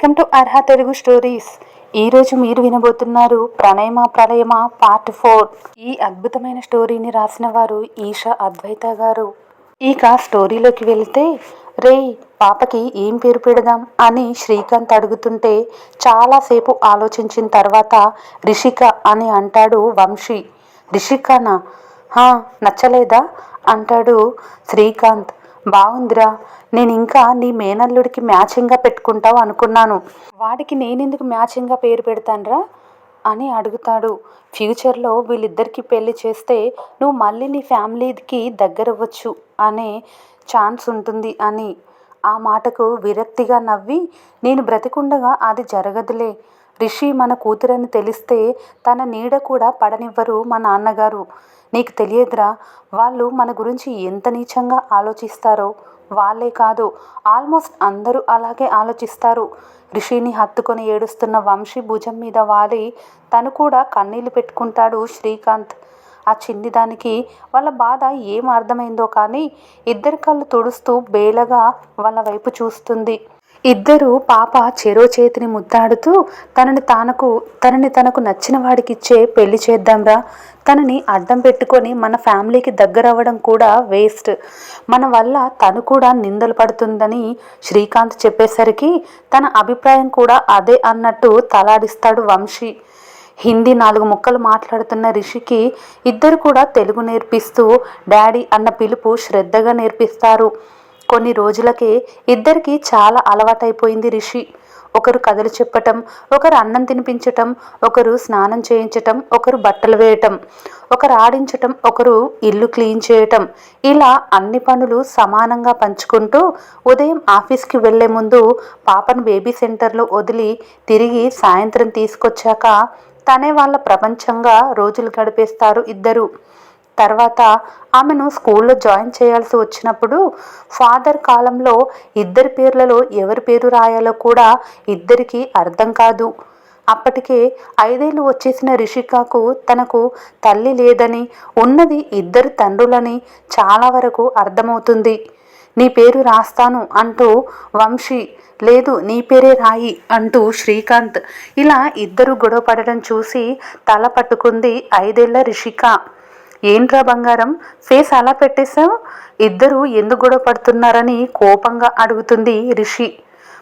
Welcome to Arha Telugu stories. ఈరోజు మీరు వినబోతున్నారు ప్రణయమ ప్రళయమ part four. ఈ అద్భుతమైన స్టోరీని రాసిన వారు ఈషా అద్వైత గారు. ఇక స్టోరీలోకి వెళ్తే రే పాపకి ఏం పేరు పెడదాం అని శ్రీకాంత్ అడుగుతుంటే చాలాసేపు ఆలోచించిన తర్వాత రిషిక అని అంటాడు వంశీ. రిషికనా "హా, నచ్చలేదా? అంటాడు శ్రీకాంత్. బాగుందిరా నేను ఇంకా నీ మేనల్లుడికి మ్యాచింగ్గా పెట్టుకుంటావు అనుకున్నాను. వాడికి నేనెందుకు మ్యాచింగ్గా పేరు పెడతానురా? అని అడుగుతాడు. ఫ్యూచర్లో వీళ్ళిద్దరికి పెళ్ళి చేస్తే నువ్వు మళ్ళీ నీ ఫ్యామిలీకి దగ్గరవ్వచ్చు అనే ఛాన్స్ ఉంటుంది అని. ఆ మాటకు విరక్తిగా నవ్వి నేను బ్రతికుండగా అది జరగదులే. రిషి మన కూతురని తెలిస్తే తన నీడ కూడా పడనివ్వరు మా నాన్నగారు. నీకు తెలియదురా వాళ్ళు మన గురించి ఎంత నీచంగా ఆలోచిస్తారో. వాళ్ళే కాదు ఆల్మోస్ట్ అందరూ అలాగే ఆలోచిస్తారు. రిషిని హత్తుకొని ఏడుస్తున్న వంశీ భుజం మీద వాలి తను కూడా కన్నీళ్ళు పెట్టుకుంటాడు శ్రీకాంత్. ఆ చిన్ని దానికి వాళ్ళ బాధ ఏం అర్థమైందో కానీ ఇద్దరి కళ్ళు తుడుస్తూ బేలగా వాళ్ళ వైపు చూస్తుంది. ఇద్దరు పాప చెరో చేతిని ముద్దాడుతూ తనని తనకు తనని తనకు నచ్చిన వాడికిచ్చే పెళ్ళి చేద్దాంరా తనని అడ్డం పెట్టుకొని మన ఫ్యామిలీకి దగ్గర అవ్వడం కూడా వేస్ట్. మన వల్ల తను కూడా నిందలు పడుతుందని శ్రీకాంత్ చెప్పేసరికి తన అభిప్రాయం కూడా అదే అన్నట్టు తలాడిస్తాడు వంశీ. హిందీ నాలుగు ముక్కలు మాట్లాడుతున్న రిషికి ఇద్దరు కూడా తెలుగు నేర్పిస్తూ డాడీ అన్న పిలుపు శ్రద్ధగా నేర్పిస్తారు. కొన్ని రోజులకే ఇద్దరికీ చాలా అలవాటైపోయింది రిషి. ఒకరు కథలు చెప్పటం ఒకరు అన్నం తినిపించటం ఒకరు స్నానం చేయించటం ఒకరు బట్టలు వేయటం ఒకరు ఆడించటం ఒకరు ఇల్లు క్లీన్ చేయటం. ఇలా అన్ని పనులు సమానంగా పంచుకుంటూ ఉదయం ఆఫీస్కి వెళ్ళే ముందు పాపను బేబీ సెంటర్లో వదిలి తిరిగి సాయంత్రం తీసుకొచ్చాక తనే వాళ్ళ ప్రపంచంగా రోజులు గడిపేస్తారు ఇద్దరు. తర్వాత ఆమెను స్కూల్లో జాయిన్ చేయాల్సి వచ్చినప్పుడు ఫాదర్ కాలంలో ఇద్దరి పేర్లలో ఎవరి పేరు రాయాలో కూడా ఇద్దరికీ అర్థం కాదు. అప్పటికే ఐదేళ్ళు వచ్చేసిన రిషికాకు తనకు తల్లి లేదని ఉన్నది ఇద్దరు తండ్రులని చాలా వరకు అర్థమవుతుంది. నీ పేరు రాస్తాను అంటూ వంశీ లేదు నీ పేరే రాయి అంటూ శ్రీకాంత్ ఇలా ఇద్దరు గొడవ పడడం చూసి తల పట్టుకుంది ఐదేళ్ళ రిషిక. ఏంట్రా బంగారం? ఫేస్ అలా పెట్టేశావు? ఇద్దరు ఎందుకు గొడవ పడుతున్నారని కోపంగా అడుగుతుంది రిషి.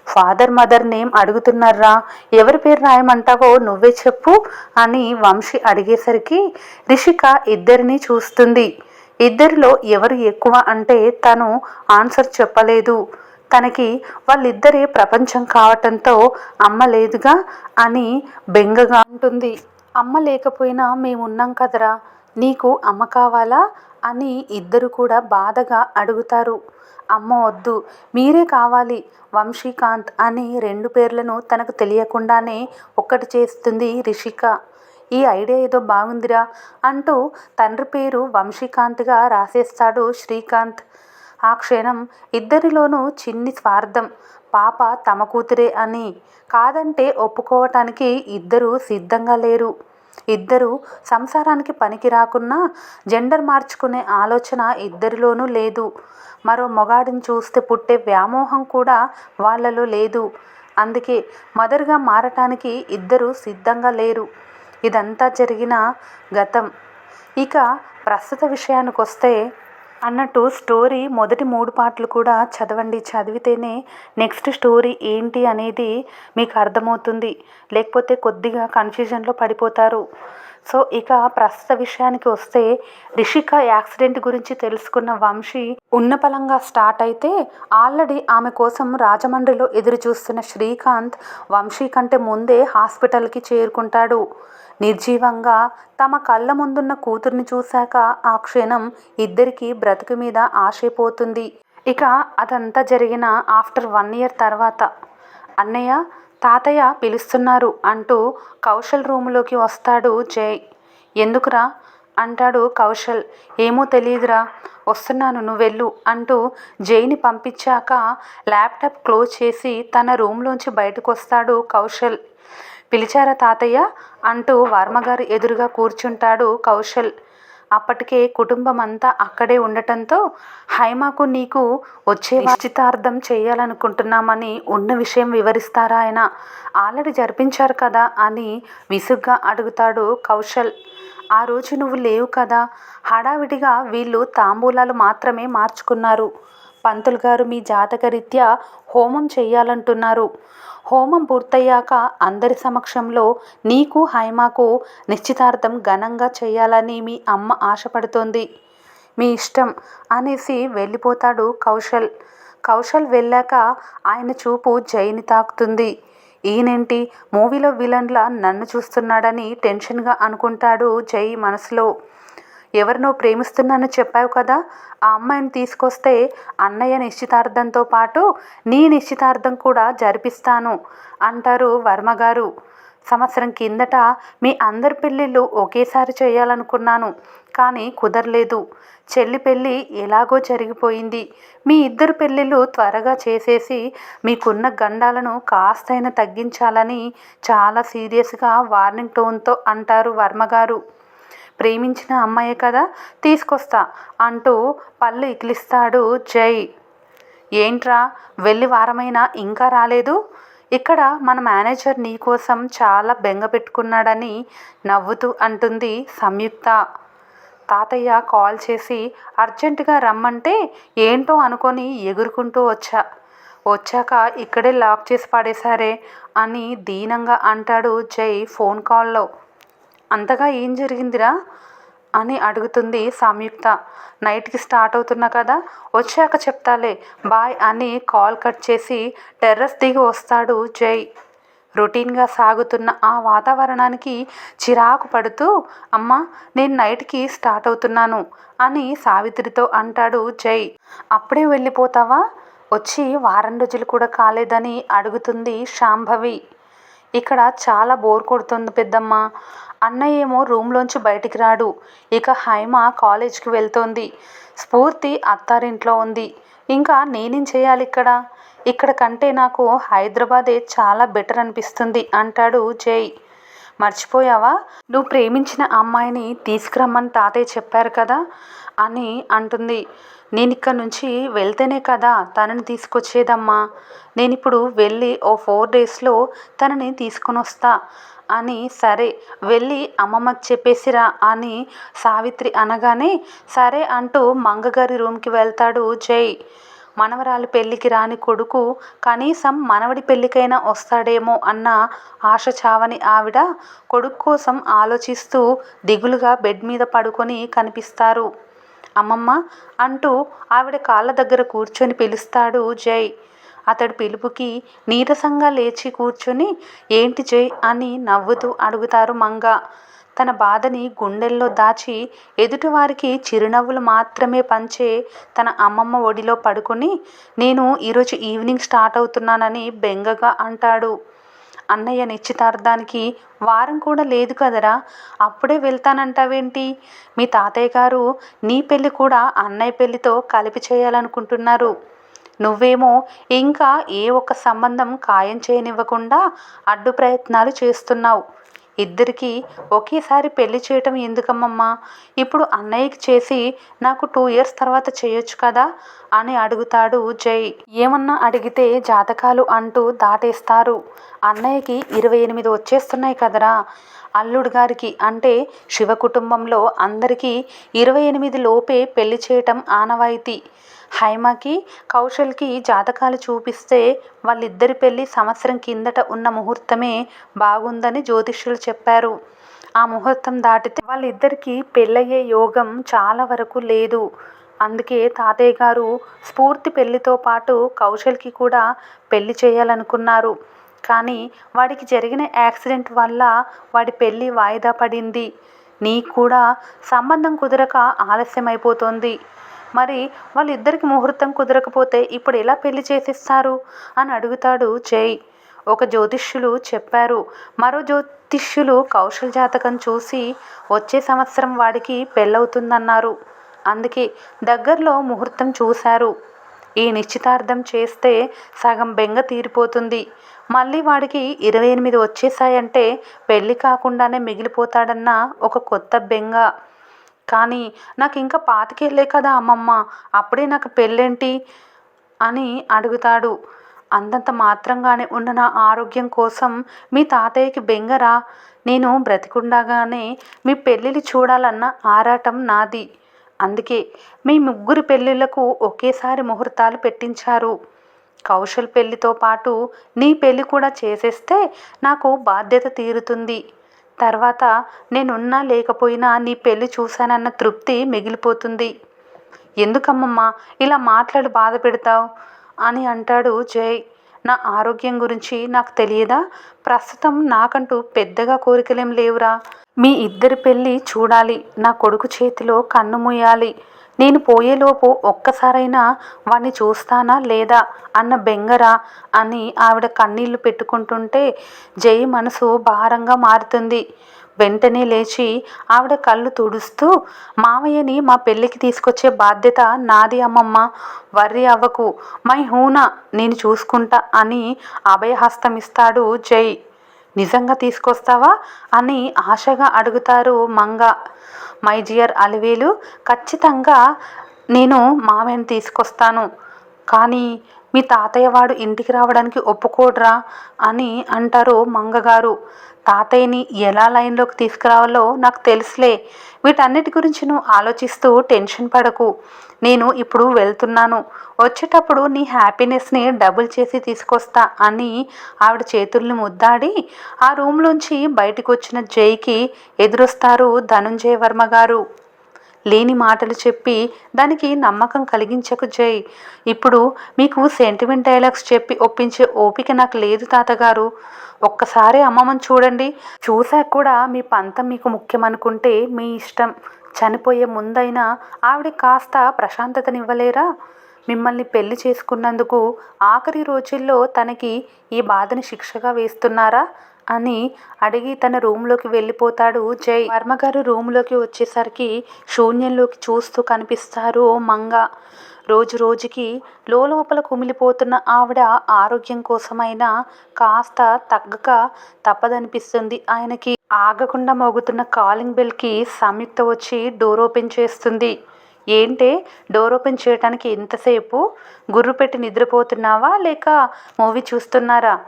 ఫాదర్ మదర్ నేమ్ అడుగుతున్నారా? ఎవరి పేరు రాయమంటావో నువ్వే చెప్పు అని వంశీ అడిగేసరికి రిషిక ఇద్దరిని చూస్తుంది. ఇద్దరిలో ఎవరు ఎక్కువ అంటే తను ఆన్సర్ చెప్పలేదు. తనకి వాళ్ళిద్దరే ప్రపంచం కావటంతో అమ్మ లేదుగా అని బెంగగా ఉంటుంది అమ్మ లేకపోయినా మేమున్నాం కదరా? నీకు అమ్మ కావాలా? అని ఇద్దరు కూడా బాధగా అడుగుతారు. అమ్మ వద్దు మీరే కావాలి వంశీకాంత్ అని రెండు పేర్లను తనకు తెలియకుండానే ఒక్కటి చేస్తుంది రిషిక. ఈ ఐడియా ఏదో బాగుందిరా అంటూ తండ్రి పేరు వంశీకాంత్గా రాసేస్తాడు శ్రీకాంత్. ఆ క్షణం ఇద్దరిలోనూ చిన్ని స్వార్థం పాప తమ కూతురే అని. కాదంటే ఒప్పుకోవటానికి ఇద్దరు సిద్ధంగా లేరు. ఇద్దరు సంసారానికి పనికి రాకున్నా జెండర్ మార్చుకునే ఆలోచన ఇద్దరిలోనూ లేదు. మరో మొగాడిని చూస్తే పుట్టే వ్యామోహం కూడా వాళ్ళలో లేదు. అందుకే మదర్గా మారటానికి ఇద్దరు సిద్ధంగా లేరు. ఇదంతా జరిగిన గతం. ఇక ప్రస్తుత విషయానికి వస్తే అన్నట్టు స్టోరీ మొదటి మూడు పాటలు కూడా చదవండి. చదివితేనే నెక్స్ట్ స్టోరీ ఏంటి అనేది మీకు అర్థమవుతుంది. లేకపోతే కొద్దిగా కన్ఫ్యూజన్లో పడిపోతారు. సో ఇక ప్రస్తుత విషయానికి వస్తే రిషిక యాక్సిడెంట్ గురించి తెలుసుకున్న వంశీ ఉన్నపలంగా స్టార్ట్ అయితే ఆల్రెడీ ఆమె కోసం రాజమండ్రిలో ఎదురు చూస్తున్న శ్రీకాంత్ వంశీ కంటే ముందే హాస్పిటల్కి చేరుకుంటాడు. నిర్జీవంగా తమ కళ్ళ ముందున్న కూతుర్ని చూశాక ఆ క్షణం ఇద్దరికి బ్రతుకు మీద ఆశైపోతుంది. ఇక అదంతా జరిగిన ఆఫ్టర్ వన్ ఇయర్ తర్వాత. అన్నయ్య తాతయ్య పిలుస్తున్నారు అంటూ కౌశల్ రూములోకి వస్తాడు జై. ఎందుకురా? అంటాడు కౌశల్. ఏమో తెలియదురా వస్తున్నాను నువ్వు వెళ్ళు అంటూ జైని పంపించాక ల్యాప్టాప్ క్లోజ్ చేసి తన రూమ్లోంచి బయటకు వస్తాడు కౌశల్. పిలిచారా తాతయ్య? అంటూ వర్మగారు ఎదురుగా కూర్చుంటాడు కౌశల్. అప్పటికే కుటుంబం అంతా అక్కడే ఉండటంతో హైమాకు నీకు వచ్చే నిశ్చితార్థం చేయాలనుకుంటున్నామని ఉన్న విషయం వివరిస్తారా ఆయన? ఆల్రెడీ జరిపించారు కదా అని విసుగ్గా అడుగుతాడు కౌశల్. ఆ రోజు నువ్వు లేవు కదా. హడావిడిగా వీళ్ళు తాంబూలాలు మాత్రమే మార్చుకున్నారు. పంతులు గారు మీ జాతకరీత్యా హోమం చెయ్యాలంటున్నారు. హోమం పూర్తయ్యాక అందరి సమక్షంలో నీకు హైమాకు నిశ్చితార్థం ఘనంగా చేయాలని మీ అమ్మ ఆశపడుతోంది. మీ ఇష్టం అనేసి వెళ్ళిపోతాడు కౌశల్. కౌశల్ వెళ్ళాక ఆయన చూపు జైని తాకుతుంది. ఈయనేంటి? మూవీలో విలన్లా నన్ను చూస్తున్నాడని టెన్షన్గా అనుకుంటాడు జై మనసులో. ఎవరినో ప్రేమిస్తున్నానని చెప్పావు కదా? ఆ అమ్మాయిని తీసుకొస్తే అన్నయ్య నిశ్చితార్థంతో పాటు నీ నిశ్చితార్థం కూడా జరిపిస్తాను అంటారు వర్మగారు సంవత్సరం కిందట మీ అందరి పెళ్ళిళ్ళు ఒకేసారి చేయాలనుకున్నాను కానీ కుదరలేదు. చెల్లి పెళ్ళి ఎలాగో జరిగిపోయింది. మీ ఇద్దరు పెళ్ళిళ్ళు త్వరగా చేసేసి మీకున్న గండాలను కాస్తైనా తగ్గించాలని చాలా సీరియస్గా వార్నింగ్ టోన్తో అంటారు వర్మగారు ప్రేమించిన అమ్మాయే కదా తీసుకొస్తా అంటూ పళ్ళు ఇకిలిస్తాడు జై. ఏంట్రా వెళ్ళి వారమైనా ఇంకా రాలేదు? ఇక్కడ మన మేనేజర్ నీకోసం చాలా బెంగ పెట్టుకున్నాడని నవ్వుతూ అంటుంది సంయుక్త. తాతయ్య కాల్ చేసి అర్జెంటుగా రమ్మంటే ఏంటో అనుకొని ఎగురుకుంటూ వచ్చా. వచ్చాక ఇక్కడే లాక్ చేసి పడేశారే అని దీనంగా అంటాడు జై ఫోన్ కాల్లో. అంతగా ఏం జరిగిందిరా? అని అడుగుతుంది సంయుక్త. నైట్కి స్టార్ట్ అవుతున్నా కదా వచ్చాక చెప్తాలే. బాయ్ అని కాల్ కట్ చేసి టెర్రస్ దిగి వస్తాడు జై. రొటీన్గా సాగుతున్న ఆ వాతావరణానికి చిరాకు పడుతూ అమ్మ నేను నైట్కి స్టార్ట్ అవుతున్నాను అని సావిత్రితో అంటాడు జై. అప్పుడే వెళ్ళిపోతావా? వచ్చి వారం రోజులు కూడా కాలేదని అడుగుతుంది శాంభవి. ఇక్కడ చాలా బోర్ కొడుతుంది పెద్దమ్మ. అన్నయ్య ఏమో రూమ్లోంచి బయటికి రాడు. ఇక హైమ కాలేజ్కి వెళ్తోంది. స్ఫూర్తి అత్తారింట్లో ఉంది. ఇంకా నేనేం చేయాలి ఇక్కడ? ఇక్కడ కంటే నాకు హైదరాబాదే చాలా బెటర్ అనిపిస్తుంది అంటాడు జై. మర్చిపోయావా? నువ్వు ప్రేమించిన అమ్మాయిని తీసుకురమ్మని తాతయ్య చెప్పారు కదా అని అంటుంది. నేను ఇక్కడ నుంచి వెళ్తేనే కదా తనని తీసుకొచ్చేదమ్మా. నేను ఇప్పుడు వెళ్ళి ఓ ఫోర్ డేస్లో తనని తీసుకొని వస్తా అని సరే వెళ్ళి అమ్మమ్మకి చెప్పేసిరా అని సావిత్రి అనగానే సరే అంటూ మంగగారి రూమ్కి వెళ్తాడు జై. మనవరాలు పెళ్ళికి రాని కొడుకు కనీసం మనవడి పెళ్ళికైనా వస్తాడేమో అన్న ఆశ చావని ఆవిడ కొడుకు కోసం ఆలోచిస్తూ దిగులుగా బెడ్ మీద పడుకొని కనిపిస్తారు. అమ్మమ్మ అంటూ ఆవిడ కాళ్ళ దగ్గర కూర్చొని పిలుస్తాడు జై. అతడి పిలుపుకి నీరసంగా లేచి కూర్చుని ఏంటి జై అని నవ్వుతూ అడుగుతారు మంగ. తన బాధని గుండెల్లో దాచి ఎదుటివారికి చిరునవ్వులు మాత్రమే పంచే తన అమ్మమ్మ ఒడిలో పడుకుని నేను ఈరోజు ఈవినింగ్ స్టార్ట్ అవుతున్నానని బెంగగా అంటాడు. అన్నయ్య నిశ్చితార్థానికి వారం కూడా లేదు కదరా అప్పుడే వెళ్తానంటావేంటి? మీ తాతయ్య గారు నీ పెళ్ళి కూడా అన్నయ్య పెళ్ళితో కలిపి చేయాలనుకుంటున్నారు. నువ్వేమో ఇంకా ఏ ఒక్క సంబంధం ఖాయం చేయనివ్వకుండా అడ్డు ప్రయత్నాలు చేస్తున్నావు. ఇద్దరికి ఒకేసారి పెళ్ళి చేయటం ఎందుకమ్మమ్మా? ఇప్పుడు అన్నయ్యకి చేసి నాకు టూ ఇయర్స్ తర్వాత చేయొచ్చు కదా? అని అడుగుతాడు జై. ఏమన్నా అడిగితే జాతకాలు అంటూ దాటేస్తారు. అన్నయ్యకి ఇరవై ఎనిమిది వచ్చేస్తున్నాయి కదరా. అల్లుడు గారికి అంటే శివ కుటుంబంలో అందరికీ ఇరవై ఎనిమిది లోపే పెళ్ళి చేయటం ఆనవాయితీ. హైమాకి కౌశల్కి జాతకాలు చూపిస్తే వాళ్ళిద్దరి పెళ్ళి సంవత్సరం కిందట ఉన్న ముహూర్తమే బాగుందని జ్యోతిష్యులు చెప్పారు. ఆ ముహూర్తం దాటితే వాళ్ళిద్దరికీ పెళ్ళయ్యే యోగం చాలా వరకు లేదు. అందుకే తాతయ్య గారు స్ఫూర్తి పెళ్ళితో పాటు కౌశల్కి కూడా పెళ్ళి చేయాలనుకున్నారు. కానీ వాడికి జరిగిన యాక్సిడెంట్ వల్ల వాడి పెళ్ళి వాయిదా పడింది. నీకు కూడా సంబంధం కుదరక ఆలస్యం మరి వాళ్ళిద్దరికి ముహూర్తం కుదరకపోతే ఇప్పుడు ఎలా పెళ్ళి చేసిస్తారు? అని అడుగుతాడు జై. ఒక జ్యోతిష్యులు చెప్పారు మరో జ్యోతిష్యులు కౌశల్ జాతకం చూసి వచ్చే సంవత్సరం వాడికి పెళ్ళవుతుందన్నారు. అందుకే దగ్గరలో ముహూర్తం చూశారు. ఈ నిశ్చితార్థం చేస్తే సగం బెంగ తీరిపోతుంది. మళ్ళీ వాడికి ఇరవై ఎనిమిది వచ్చేసాయంటే పెళ్ళి కాకుండానే మిగిలిపోతాడన్న ఒక కొత్త బెంగ. కానీ నాకు ఇంకా పాతికేళ్ళే కదా అమ్మమ్మ అప్పుడే నాకు పెళ్ళేంటి? అని అడుగుతాడు. అంతంత మాత్రంగానే ఉన్న నా ఆరోగ్యం కోసం మీ తాతయ్యకి బెంగరా. నేను బ్రతికుండగానే మీ పెళ్ళిళ్ళు చూడాలన్న ఆరాటం నాది. అందుకే మీ ముగ్గురు పెళ్ళిళ్ళకు ఒకేసారి ముహూర్తాలు పెట్టించారు. కౌశల్ పెళ్ళితో పాటు నీ పెళ్ళి కూడా చేసేస్తే నాకు బాధ్యత తీరుతుంది. తర్వాత నేనున్నా లేకపోయినా నీ పెళ్ళి చూశానన్న తృప్తి మిగిలిపోతుంది. ఎందుకమ్మమ్మా? ఇలా మాట్లాడి బాధ పెడతావు? అని అంటాడు జై. నా ఆరోగ్యం గురించి నాకు తెలియదా? ప్రస్తుతం నాకంటూ పెద్దగా కోరికలేం లేవురా. మీ ఇద్దరి పెళ్ళి చూడాలి. నా కొడుకు చేతిలో కన్ను మూయాలి. నేను పోయేలోపు ఒక్కసారైనా వాణ్ణి చూస్తానా లేదా అన్న బెంగరా అని ఆవిడ కన్నీళ్ళు పెట్టుకుంటుంటే జై మనసు భారంగా మారుతుంది. వెంటనే లేచి ఆవిడ కళ్ళు తుడుస్తూ మామయ్యని మా పెళ్ళికి తీసుకొచ్చే బాధ్యత నాది అమ్మమ్మ. వర్రి అవ్వకు. మై హూనా నేను చూసుకుంటా అని అభయహస్తం ఇస్తాడు జై. నిజంగా తీసుకొస్తావా? అని ఆశగా అడుగుతారు మంగ. మై జియర్ అలివేలు ఖచ్చితంగా నేను మామయ్యను తీసుకొస్తాను. కానీ మీ తాతయ్య వాడు ఇంటికి రావడానికి ఒప్పుకోడ్రా అని అంటారు మంగగారు. తాతయ్యని ఎలా లైన్లోకి తీసుకురావాలో నాకు తెలుసులే. వీటన్నిటి గురించి నువ్వు ఆలోచిస్తూ టెన్షన్ పడకు. నేను ఇప్పుడు వెళ్తున్నాను. వచ్చేటప్పుడు నీ హ్యాపీనెస్ని డబుల్ చేసి తీసుకొస్తా అని ఆవిడ చేతుల్ని ముద్దాడి ఆ రూమ్లోంచి బయటకు వచ్చిన జైకి ఎదురొస్తారు ధనుంజయ వర్మ గారు. లేని మాటలు చెప్పి దానికి నమ్మకం కలిగించకు జై. ఇప్పుడు మీకు సెంటిమెంట్ డైలాగ్స్ చెప్పి ఒప్పించే ఓపిక నాకు లేదు తాతగారు. ఒక్కసారి అమ్మమ్మని చూడండి. చూశాక కూడా మీ పంతం మీకు ముఖ్యమనుకుంటే మీ ఇష్టం. చనిపోయే ముందైనా ఆవిడ కాస్త ప్రశాంతతనివ్వలేరా? మిమ్మల్ని పెళ్ళి చేసుకున్నందుకు ఆఖరి రోజుల్లో తనకి ఈ బాధని శిక్షగా వేస్తున్నారా? అని అడిగి తన రూమ్లోకి వెళ్ళిపోతాడు జై. వర్మగారు రూమ్లోకి వచ్చేసరికి శూన్యంలోకి చూస్తూ కనిపిస్తారు మంగ. రోజు రోజుకి లోపల కుమిలిపోతున్న ఆవిడ ఆరోగ్యం కోసమైనా కాస్త తగ్గక తప్పదనిపిస్తుంది ఆయనకి. ఆగకుండా మోగుతున్న కాలింగ్ బెల్కి సంయుక్త వచ్చి డోర్ ఓపెన్ చేస్తుంది. ఏంటే డోర్ ఓపెన్ చేయడానికి ఎంతసేపు గుర్రు పెట్టి నిద్రపోతున్నావా లేక మూవీ చూస్తున్నారా?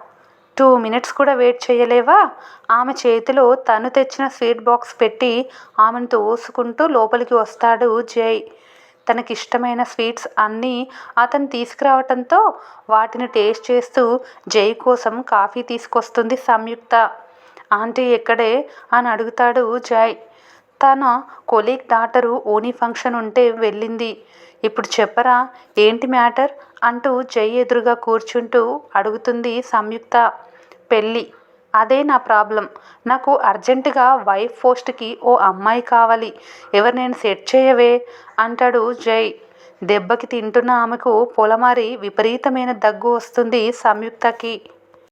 టూ మినిట్స్ కూడా వెయిట్ చేయలేవా? ఆమె చేతిలో తను తెచ్చిన స్వీట్ బాక్స్ పెట్టి ఆమెను తోసుకుంటూ లోపలికి వస్తాడు జై. తనకిష్టమైన స్వీట్స్ అన్నీ అతను తీసుకురావటంతో వాటిని టేస్ట్ చేస్తూ జై కోసం కాఫీ తీసుకొస్తుంది సంయుక్త. ఆంటీ ఎక్కడే? అని అడుగుతాడు జై. తన కొలీగ్ డాటరు ఓనీ ఫంక్షన్ ఉంటే వెళ్ళింది. ఇప్పుడు చెప్పరా ఏంటి మ్యాటర్? అంటూ జై ఎదురుగా కూర్చుంటూ అడుగుతుంది సంయుక్త. పెళ్ళి. అదే నా ప్రాబ్లం. నాకు అర్జెంటుగా వైఫ్ పోస్ట్కి ఓ అమ్మాయి కావాలి. ఎవరు నేను సెట్ చేయవే? అంటాడు జై. దెబ్బకి తింటున్న ఆమెకు పొలమారి విపరీతమైన దగ్గు వస్తుంది సంయుక్తకి.